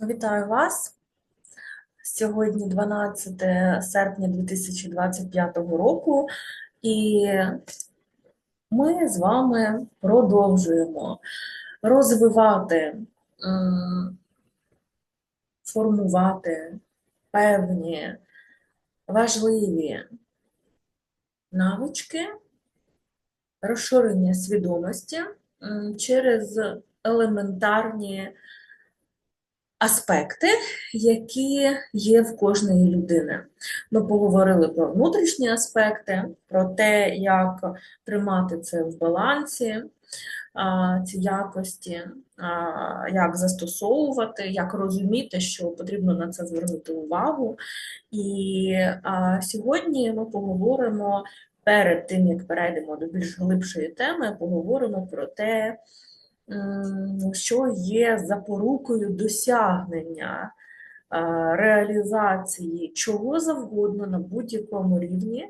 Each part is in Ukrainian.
Вітаю вас. Сьогодні 12 серпня 2025 року, і ми з вами продовжуємо розвивати, формувати певні важливі навички розширення свідомості через елементарні аспекти, які є в кожної людини. Ми поговорили про внутрішні аспекти, про те, як тримати це в балансі, ці якості, як застосовувати, як розуміти, що потрібно на це звернути увагу. І сьогодні ми поговоримо перед тим, як перейдемо до більш глибшої теми, поговоримо про те, що є запорукою досягнення реалізації чого завгодно на будь-якому рівні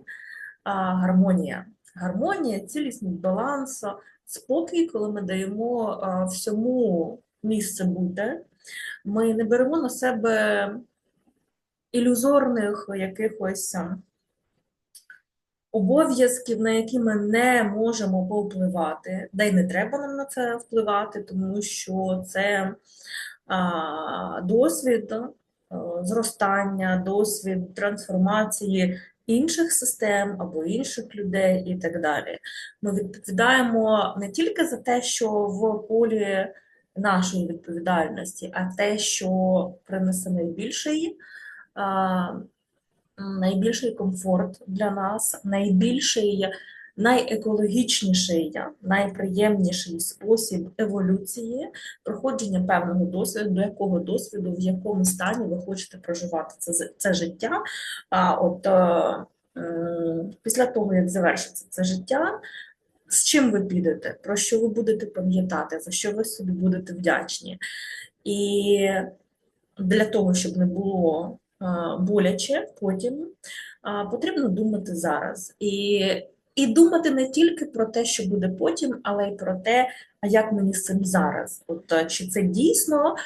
гармонія. Гармонія, цілісність баланс, спокій, коли ми даємо всьому місце бути, ми не беремо на себе ілюзорних якихось а, обов'язків, на які ми не можемо повпливати, де й не треба нам на це впливати, тому що це а, досвід а, зростання, досвід трансформації інших систем або інших людей і так далі. Ми відповідаємо не тільки за те, що в полі нашої відповідальності, а те, що принесе найбільший. Найбільший комфорт для нас, найбільший, найекологічніший, найприємніший спосіб еволюції, проходження певного досвіду, до якого досвіду, в якому стані ви хочете проживати це, це життя. А от е, після того, як завершиться це життя, з чим ви підете, про що ви будете пам'ятати, за що ви собі будете вдячні. І для того, щоб не було боляче потім, потрібно думати зараз. І, і думати не тільки про те, що буде потім, але й про те, як мені з цим зараз. От чи це дійсно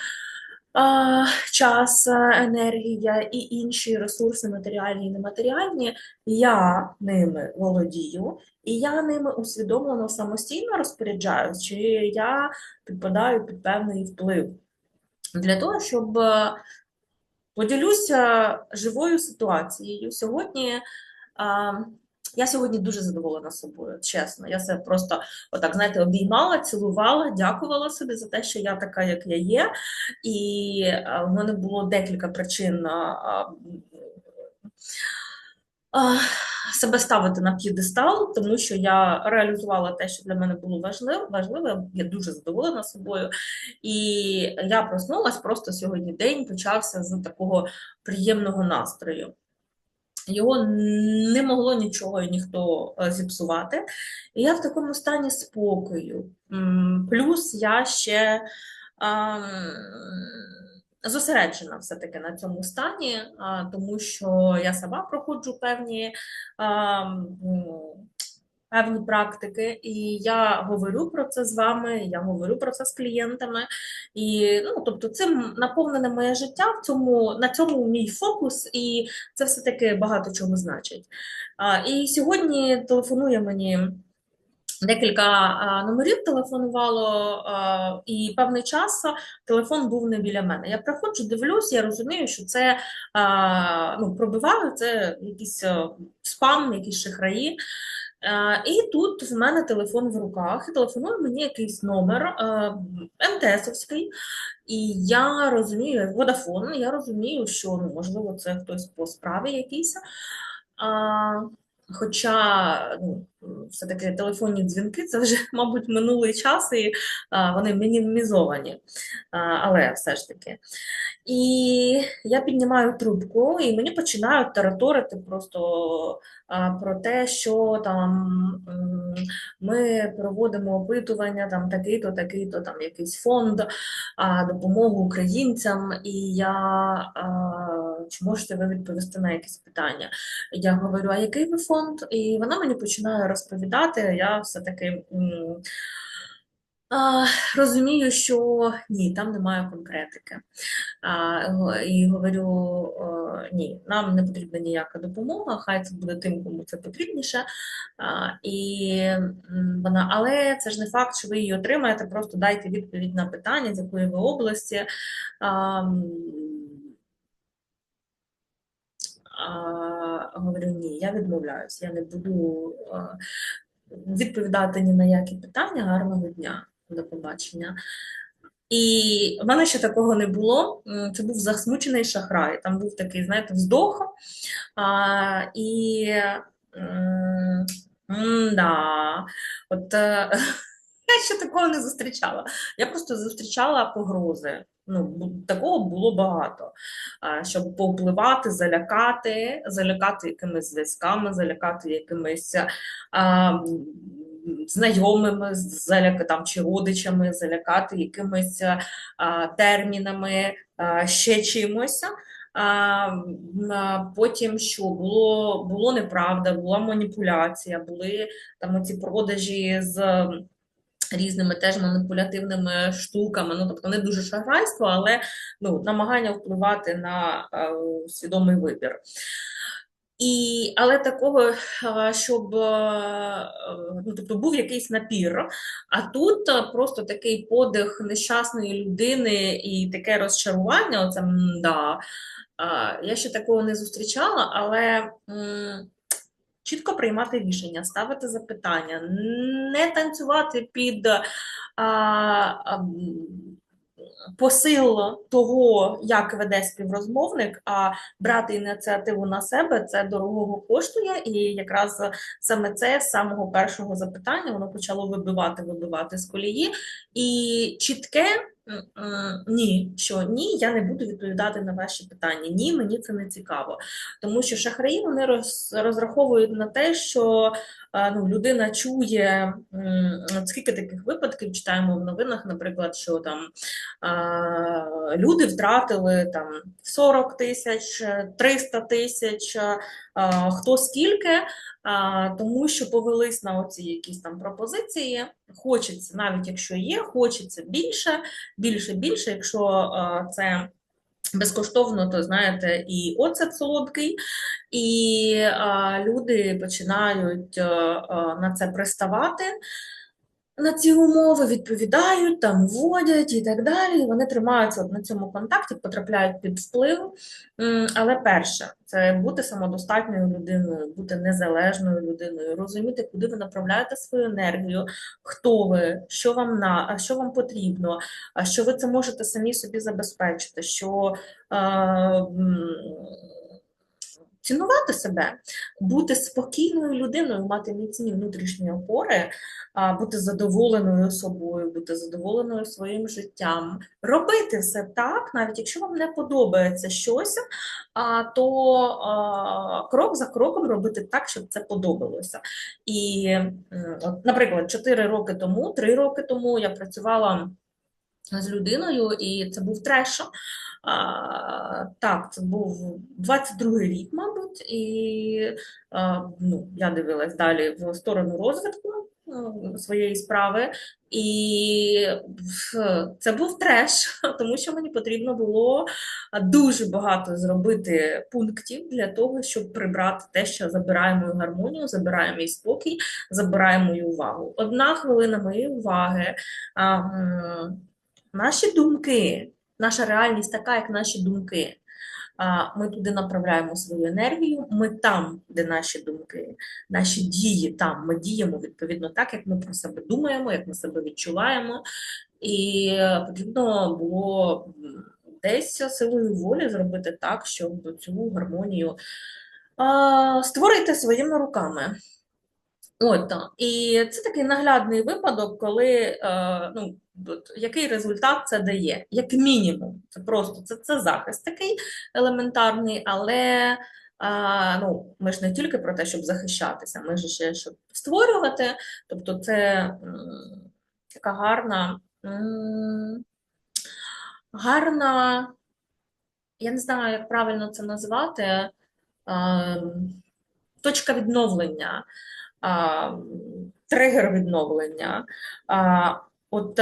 а, час, енергія і інші ресурси, матеріальні і нематеріальні, я ними володію, і я ними усвідомлено самостійно розпоряджаюсь, чи я підпадаю під певний вплив. Для того, щоб е, поділюся живою ситуацією. Сьогодні а, я сьогодні дуже задоволена собою, чесно. Я себе просто отак, знаєте, обіймала, цілувала, дякувала собі за те, що я така, як я є. І а, в мене було декілька причин. А, а, себе ставити на п'єдестал, тому що я реалізувала те, що для мене було важливо, важливо. Я дуже задоволена собою. І я проснулась просто сьогодні день почався з такого приємного настрою. Його не могло нічого і ніхто е, зіпсувати. І я в такому стані спокою. Плюс я ще. ам, зосереджена все-таки на цьому стані, тому що я сама проходжу певні, певні практики, і я говорю про це з вами, я говорю про це з клієнтами. І, ну, тобто, цим наповнене моє життя, в цьому, на цьому мій фокус, і це все-таки багато чого значить. І сьогодні телефонує мені. Декілька номерів телефонувало, і певний час телефон був не біля мене. Я приходжу, дивлюсь, я розумію, що це ну, пробивали, це якийсь спам, якісь шахраї. І тут в мене телефон в руках, і телефонує мені якийсь номер МТСовський, і я розумію, Водафон, я розумію, що ну, можливо це хтось по справі якийсь. Хоча ну, все-таки телефонні дзвінки це вже, мабуть, минулий час, і а, вони мінімізовані, а, але все ж таки. І я піднімаю трубку, і мені починають тараторити просто а, про те, що там ми проводимо опитування, там такий-то, такий-то, там якийсь фонд, а, допомогу українцям, і я а, чи можете ви відповісти на якісь питання? Я говорю, а який ви фонд? І вона мені починає розповідати. Я все-таки м, а, розумію, що ні, там немає конкретики. І говорю: ні, нам не потрібна ніяка допомога, хай це буде тим, кому це потрібніше. І вона, але це ж не факт, що ви її отримаєте, просто дайте відповідь на питання, з якої ви області. Говорю, ні, я відмовляюсь, я не буду відповідати ні на які питання. Гарного дня, до побачення. І в мене ще такого не було. Це був засмучений шахрай. Там був такий, знаєте, вздох. А, і м-да, от е, я ще такого не зустрічала. Я просто зустрічала погрози. Ну, такого було багато. Щоб повпливати, залякати, залякати якимись зв'язками, залякати якимись а, знайомими, залякати там чи родичами, залякати якимись а, термінами, а, ще чимось. А, потім що було, було неправда, була маніпуляція, були там оці продажі з різними теж маніпулятивними штуками. Ну, тобто не дуже шахрайство, але ну, намагання впливати на е, свідомий вибір. І, але такого, е, щоб е, ну, тобто був якийсь напір, а тут е, просто такий подих нещасної людини і таке розчарування, оце да. Я ще такого не зустрічала, але м, чітко приймати рішення, ставити запитання, не танцювати під а, а, посил того, як веде співрозмовник, а брати ініціативу на себе це дорогого коштує, і якраз саме це з самого першого запитання воно почало вибивати, вибивати з колії. І чітке ні, що ні, я не буду відповідати на ваші питання. Ні, мені це не цікаво. Тому що шахраї вони роз, розраховують на те, що е, ну, людина чує, скільки таких випадків читаємо в новинах, наприклад, що там люди втратили там 40 тисяч, 300 тисяч, хто скільки, а, тому що повелись на оці якісь там пропозиції. Хочеться, навіть якщо є, хочеться більше, більше, більше, якщо це. Безкоштовно, то знаєте, і оцет солодкий, і а, люди починають а, на це приставати на ці умови, відповідають, там вводять і так далі. І вони тримаються на цьому контакті, потрапляють під вплив. Але перше, це бути самодостатньою людиною, бути незалежною людиною, розуміти, куди ви направляєте свою енергію, хто ви, що вам на, що вам потрібно, що ви це можете самі собі забезпечити. що е, Цінувати себе, бути спокійною людиною, мати міцні внутрішні опори, бути задоволеною собою, бути задоволеною своїм життям, робити все так, навіть якщо вам не подобається щось, то крок за кроком робити так, щоб це подобалося. І, наприклад, 4 роки тому, 3 роки тому я працювала з людиною, і це був треш. Так, це був 22-й рік, мабуть, і ну, я дивилась далі в сторону розвитку своєї справи, і це був треш, тому що мені потрібно було дуже багато зробити пунктів для того, щоб прибрати те, що забирає мою гармонію, забирає мій спокій, забирає мою увагу. Одна хвилина моєї уваги. Наші думки, наша реальність така, як наші думки. Ми туди направляємо свою енергію, ми там, де наші думки, наші дії там. Ми діємо відповідно так, як ми про себе думаємо, як ми себе відчуваємо. І потрібно було десь силою волі зробити так, щоб цю гармонію створити своїми руками. От. І це такий наглядний випадок, коли е, ну, який результат це дає, як мінімум. Це просто це, це захист такий елементарний, але е, ну, ми ж не тільки про те, щоб захищатися, ми ж ще щоб створювати. Тобто, це така гарна, гарна, я не знаю, як правильно це назвати, е, точка відновлення а, тригер відновлення. А, От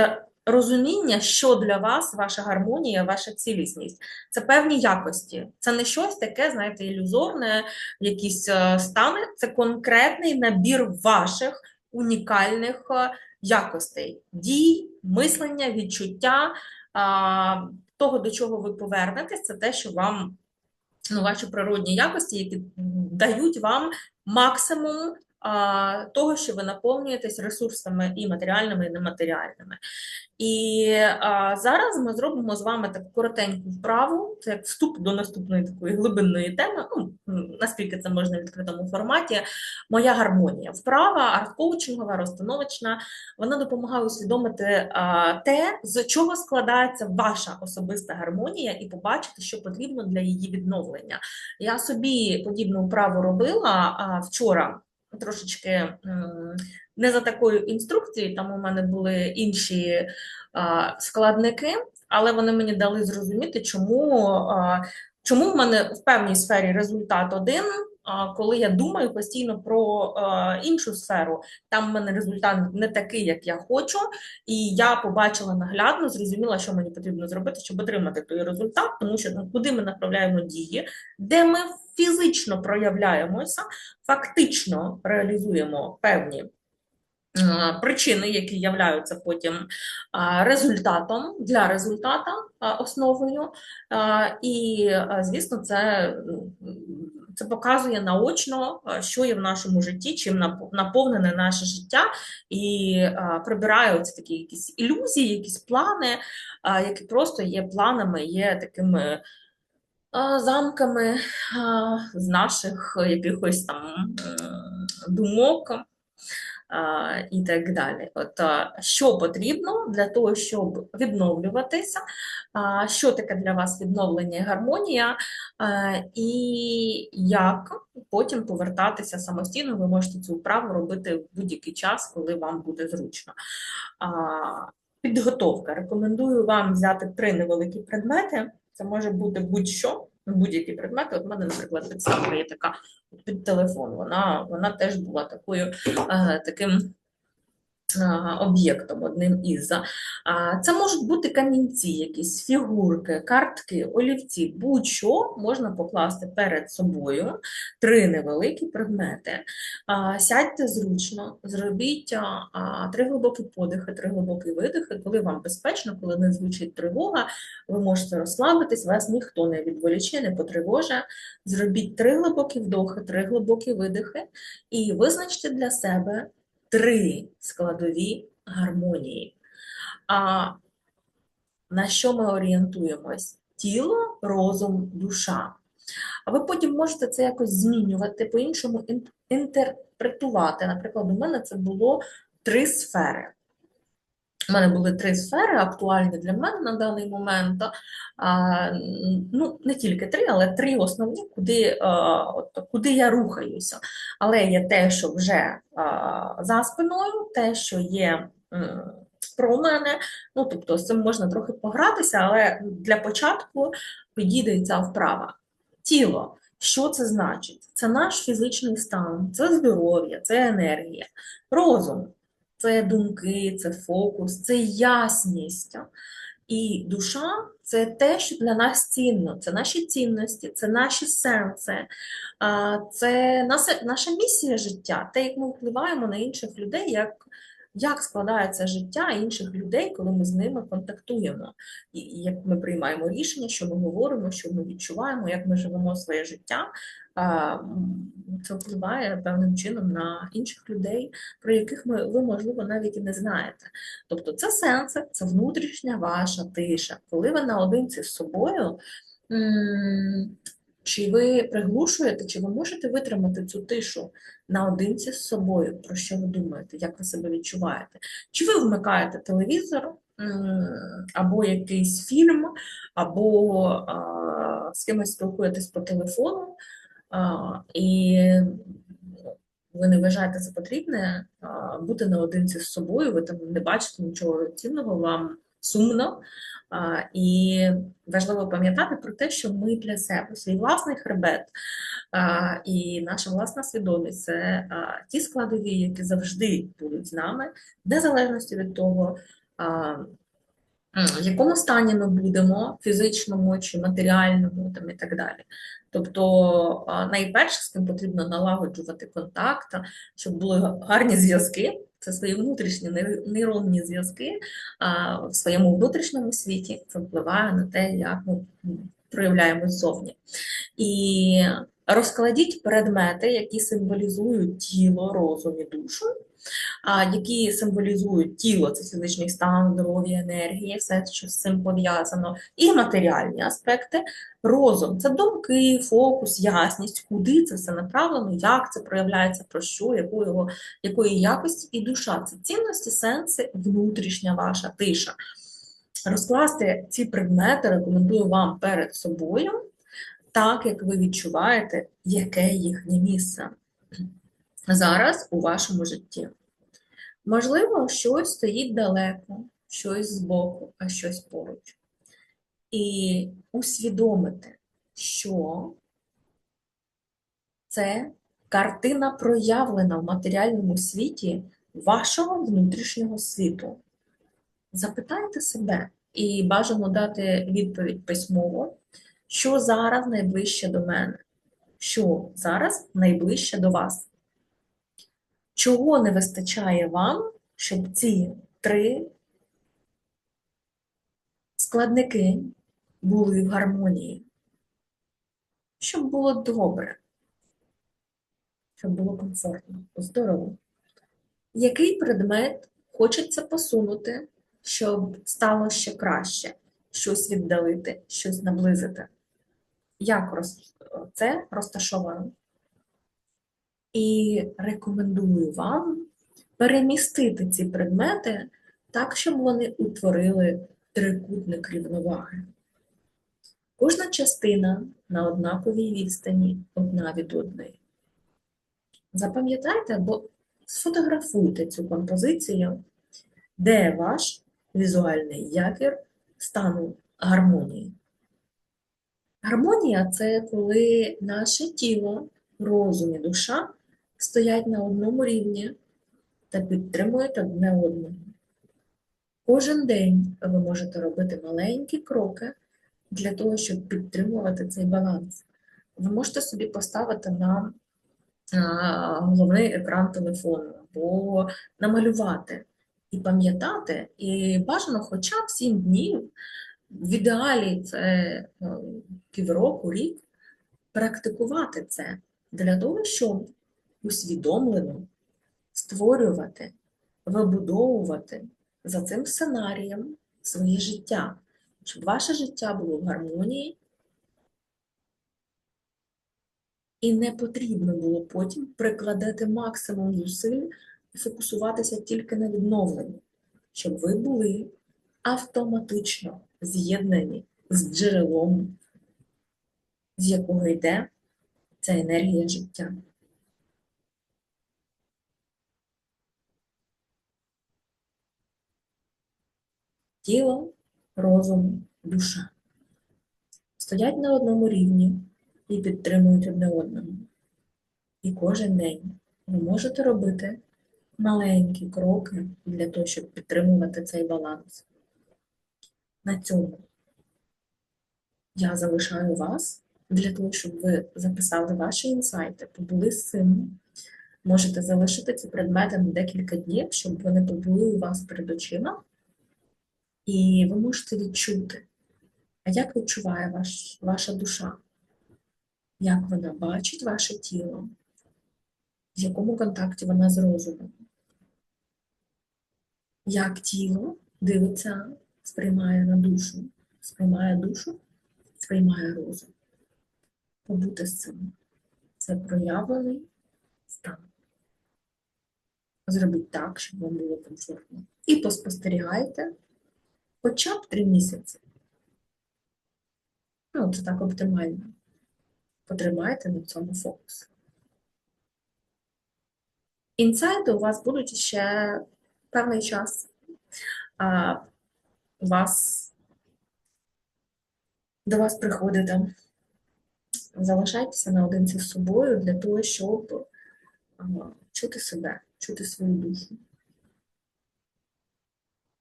розуміння, що для вас ваша гармонія, ваша цілісність. Це певні якості. Це не щось таке, знаєте, ілюзорне, якісь е, стани. Це конкретний набір ваших унікальних е, якостей, дій, мислення, відчуття. Того, до чого ви повернетесь, це те, що вам ну, ваші природні якості, які дають вам максимум того, що ви наповнюєтесь ресурсами і матеріальними, і нематеріальними. І а, зараз ми зробимо з вами таку коротеньку вправу, це як вступ до наступної такої глибинної теми, ну, наскільки це можна в відкритому форматі. Моя гармонія. Вправа арт-коучингова, розстановочна, вона допомагає усвідомити а, те, з чого складається ваша особиста гармонія, і побачити, що потрібно для її відновлення. Я собі подібну вправу робила а, вчора. Трошечки не за такою інструкцією, там у мене були інші складники, але вони мені дали зрозуміти, чому, чому в мене в певній сфері результат один, коли я думаю постійно про іншу сферу, там в мене результат не такий, як я хочу, і я побачила наглядно, зрозуміла, що мені потрібно зробити, щоб отримати той результат, тому що ну, куди ми направляємо дії, де ми фізично проявляємося, фактично реалізуємо певні. Е, причини, які являються потім е, результатом для результата е, основою, і, звісно, це це показує наочно, що є в нашому житті, чим наповнене наше життя, і прибирає ось такі якісь ілюзії, якісь плани, які просто є планами, є такими. Замками з наших якихось там думок, і так далі. От Що потрібно для того, щоб відновлюватися, що таке для вас відновлення і гармонія, і як потім повертатися самостійно, ви можете цю вправу робити в будь-який час, коли вам буде зручно. Підготовка. Рекомендую вам взяти три невеликі предмети. Це може бути будь-що будь-які предмети. От в мене, наприклад, підставка є така під телефон. Вона вона теж була такою е, таким об'єктом одним із. Це можуть бути камінці, якісь фігурки, картки, олівці, будь-що можна покласти перед собою три невеликі предмети. Сядьте зручно, зробіть три глибокі подихи, три глибокі видихи, коли вам безпечно, коли не звучить тривога, ви можете розслабитись, вас ніхто не відволіче, не потривоже. Зробіть три глибокі вдохи, три глибокі видихи і визначте для себе три складові гармонії. А на що ми орієнтуємось? Тіло, розум, душа. А ви потім можете це якось змінювати, по-іншому інтерпретувати. Наприклад, у мене це було три сфери. У мене були три сфери актуальні для мене на даний момент. А, ну, Не тільки три, але три основні, куди от, куди я рухаюся. Але є те, що вже а, за спиною, те, що є про мене. Ну, тобто, з цим можна трохи погратися, але для початку підійде ця вправа. Тіло. Що це значить? Це наш фізичний стан, це здоров'я, це енергія, розум це думки, це фокус, це ясність. І душа це те, що для нас цінно, це наші цінності, це наше серце, це наша місія життя, те, як ми впливаємо на інших людей, як як складається життя інших людей, коли ми з ними контактуємо, і як ми приймаємо рішення, що ми говоримо, що ми відчуваємо, як ми живемо своє життя, це впливає певним чином на інших людей, про яких ми, ви, можливо, навіть і не знаєте. Тобто це сенси, це внутрішня ваша тиша. Коли ви наодинці з собою, чи ви приглушуєте, чи ви можете витримати цю тишу наодинці з собою? Про що ви думаєте, як ви себе відчуваєте? Чи ви вмикаєте телевізор, або якийсь фільм, або а, з кимось спілкуєтесь по телефону? І ви не вважаєте за потрібне бути наодинці з собою, ви там не бачите нічого цінного, вам сумно. І важливо пам'ятати про те, що ми для себе свій власний хребет і наша власна свідомість це ті складові, які завжди будуть з нами, в незалежності від того, в якому стані ми будемо, фізичному чи матеріальному, там, і так далі. Тобто, найперше, з ким потрібно налагоджувати контакт, щоб були гарні зв'язки, це свої внутрішні нейронні зв'язки в своєму внутрішньому світі, це впливає на те, як ми проявляємось зовні. І розкладіть предмети, які символізують тіло, розум і душу, які символізують тіло, це фізичний стан, здоров'я, енергія, все, що з цим пов'язано, і матеріальні аспекти. Розум це думки, фокус, ясність, куди це все направлено, як це проявляється, про що, яку якої якості, і душа це цінності, сенси, внутрішня ваша тиша. Розкласти ці предмети рекомендую вам перед собою, так як ви відчуваєте, яке їхнє місце зараз у вашому житті. Можливо, щось стоїть далеко, щось збоку, а щось поруч. І усвідомити, що це картина проявлена в матеріальному світі вашого внутрішнього світу. Запитайте себе і бажано дати відповідь письмово, що зараз найближче до мене, що зараз найближче до вас. Чого не вистачає вам, щоб ці три складники були в гармонії? Щоб було добре, щоб було комфортно, здорово. Який предмет хочеться посунути, щоб стало ще краще, щось віддалити, щось наблизити? Як це розташовано? І рекомендую вам перемістити ці предмети так, щоб вони утворили трикутник рівноваги. Кожна частина на однаковій відстані одна від одної. Запам'ятайте або сфотографуйте цю композицію, де ваш візуальний якір стану гармонії. Гармонія це коли наше тіло, розум і душа стоять на одному рівні та підтримують одне одного. Кожен день ви можете робити маленькі кроки для того, щоб підтримувати цей баланс. Ви можете собі поставити на головний екран телефону або намалювати і пам'ятати, і бажано хоча б 7 днів, в ідеалі це е, півроку, рік, практикувати це для того, щоб усвідомлено створювати, вибудовувати за цим сценарієм своє життя, щоб ваше життя було в гармонії і не потрібно було потім прикладати максимум зусиль і фокусуватися тільки на відновленні, щоб ви були автоматично з'єднані з джерелом, з якого йде ця енергія життя. Тіло, розум, душа стоять на одному рівні і підтримують одне одного. І кожен день ви можете робити маленькі кроки для того, щоб підтримувати цей баланс. На цьому я залишаю вас для того, щоб ви записали ваші інсайти, побули з цим. Можете залишити ці предмети на декілька днів, щоб вони побули у вас перед очима. І ви можете відчути, а як відчуває ваш, ваша душа? Як вона бачить ваше тіло? В якому контакті вона з розумом? Як тіло дивиться, сприймає на душу, сприймає душу, сприймає розум. Побути з цим. Це проявлений стан. Зробіть так, щоб вам було комфортно. І поспостерігайте хоча б три місяці. Ну, це так оптимально. Потримайте на цьому фокус. Інсайти у вас будуть ще певний час. А, вас, до вас приходити. Залишайтеся наодинці з собою для того, щоб а, чути себе, чути свою душу,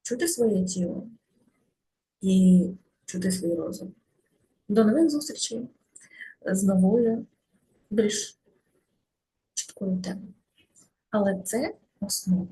чути своє тіло, і чути свій розум. До нових зустрічей з новою, більш чіткою темою. Але це основа.